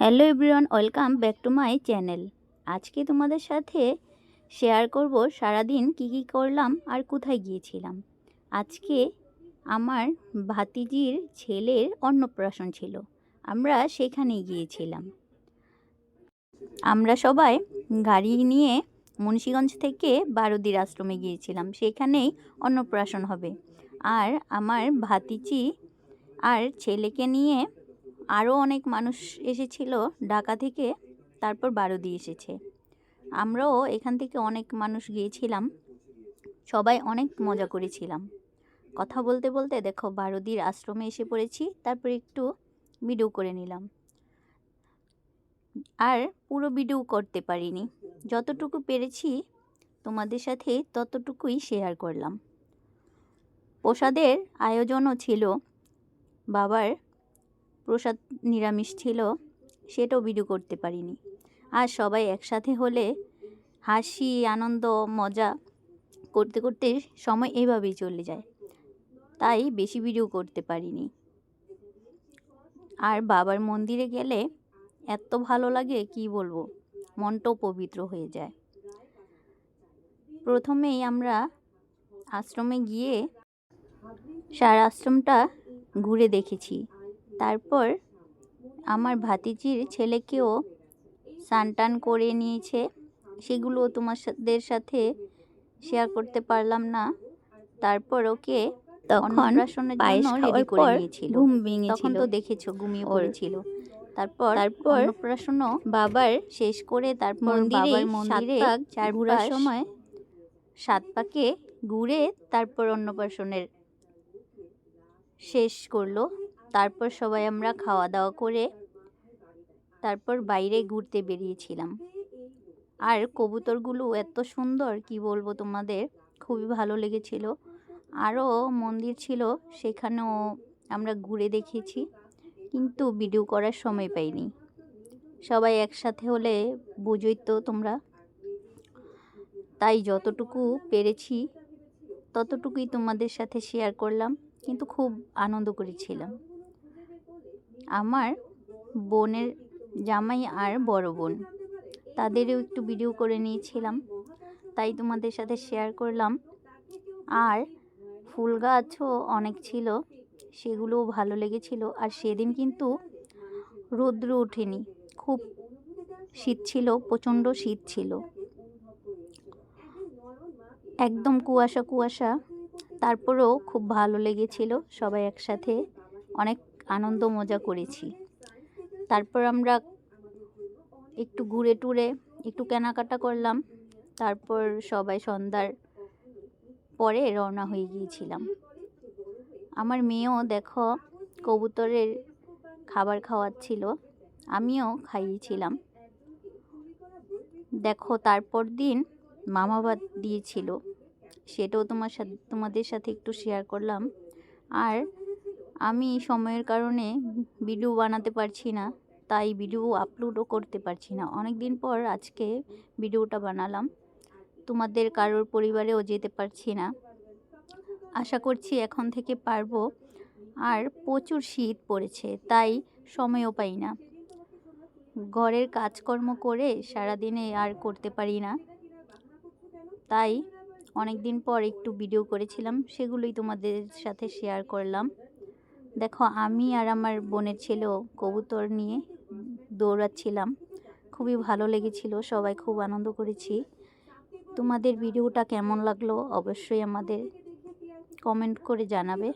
Hello everyone, welcome back to my channel. আজকে তোমাদের সাথে শেয়ার করব সারাদিন কি কি করলাম আর কোথায় গিয়েছিলাম। আজকে আমার ভাতিজির ছেলের অন্নপ্রাশন ছিল। আমরা সেখানে গিয়েছিলাম। আমরা সবাই গাড়ি নিয়ে মুন্সীগঞ্জ থেকে বারুদির আশ্রমে গিয়েছিলাম। সেখানেই অন্নপ্রাশন হবে। আর আমার ভাতিজি আর ছেলেকে নিয়ে আরও অনেক মানুষ এসেছিল ঢাকা থেকে তারপর বারুদি এসেছে। আমরাও এখান থেকে অনেক মানুষ গিয়েছিলাম, সবাই অনেক মজা করেছিলাম। কথা বলতে বলতে দেখো বারুদির আশ্রমে এসে পড়েছি, তারপর একটু ভিডিও করে নিলাম। আর পুরো ভিডিও করতে পারিনি, যতটুকু পেরেছি তোমাদের সাথে ততটুকুই শেয়ার করলাম। প্রসাদের আয়োজনও ছিল, বাবার প্রসাদ নিরামিষ ছিল, সেটাও ভিডিও করতে পারিনি। আর সবাই একসাথে হলে হাসি, আনন্দ, মজা করতে করতে সময় এভাবেই চলে যায়। তাই বেশি ভিডিও করতে পারিনি। আর বাবার মন্দিরে গেলে এত ভালো লাগে, কি বলব? মনটাও পবিত্র হয়ে যায়। প্রথমেই আমরা আশ্রমে গিয়ে সারা আশ্রমটা ঘুরে দেখেছি। তারপর আমার ভাতিজির ছেলেকেও স্নান করে নিয়েছে। সেগুলো তোমাদের সাথে শেয়ার করতে পারলাম না। তারপর ওকে তখন অন্নপ্রাশনের পায়েস রেডি করে নিয়েছিল। ঘুম তখন তো দেখেছ ঘুমিয়ে। পড়েছিল। তারপর তারপর অন্নপ্রাশনও বাবার শেষ করে তারপর মন্দিরে মন্দিরে চার ঘোরার সময় সাত পাকে ঘুরে তারপর অন্নপ্রাশনের শেষ করল। তারপর সবাই আমরা খাওয়া দাওয়া করে তারপর বাইরে ঘুরতে বেরিয়েছিলাম। আর কবুতরগুলো এত সুন্দর, কি বলব তোমাদের? খুবই ভালো লেগেছিল। আরও মন্দির ছিল, সেখানেও আমরা ঘুরে দেখেছি, কিন্তু ভিডিও করার সময় পাইনি। সবাই একসাথে হলে বুঝোই তো তোমরা। তাই যতটুকু পেরেছি, ততটুকুই তোমাদের সাথে শেয়ার করলাম, কিন্তু খুব আনন্দ করেছিলাম। আমার বোনের জামাই আর বড় বোন। তাদেরও একটু ভিডিও করে নিয়েছিলাম। তাই তোমাদের সাথে শেয়ার করলাম। আর ফুল গাছও অনেক ছিল, সেগুলোও ভালো লেগেছিল। আর সেদিন কিন্তু রৌদ্র ওঠেনি। খুব শীত ছিল, প্রচণ্ড শীত ছিল। একদম কুয়াশা কুয়াশা। তারপরেও খুব ভালো লেগেছিল সবাই একসাথে। অনেক আনন্দ মজা করেছি। তারপর আমরা একটু ঘুরে টুরে একটু কেনাকাটা করলাম। তারপর সবাই সন্ধ্যার পরে রওনা হয়ে গিয়েছিলাম। আমার মেয়েও দেখো কবুতরের খাবার খাওয়াচ্ছিল, আমিও খাইয়েছিলাম। দেখো তারপর দিন মামা ভাত দিয়েছিল, সেটাও তোমার সাথে তোমাদের সাথে একটু শেয়ার করলাম। আর আমি সময়ের কারণে ভিডিও বানাতে পারছি না, তাই ভিডিও আপলোডও করতে পারছি না। অনেক দিন পর আজকে ভিডিওটা বানালাম। তোমাদের কারোর পরিবারেও যেতে পারছি না। আশা করছি এখন থেকে পারব। আর প্রচুর শীত পড়েছে, তাই সময়ও পাই না। ঘরের কাজকর্ম করে সারাদিনে আর করতে পারি না। তাই অনেক দিন পর একটু ভিডিও করেছিলাম, সেগুলোই তোমাদের সাথে শেয়ার করলাম। দেখো, আমি আর আমার বোনের ছেলেও কবুতর নিয়ে দৌড়াচ্ছিলাম। খুবই ভালো লেগেছিল, সবাই খুব আনন্দ করেছি। তোমাদের ভিডিওটা কেমন লাগল অবশ্যই আমাদের কমেন্ট করে জানাবে।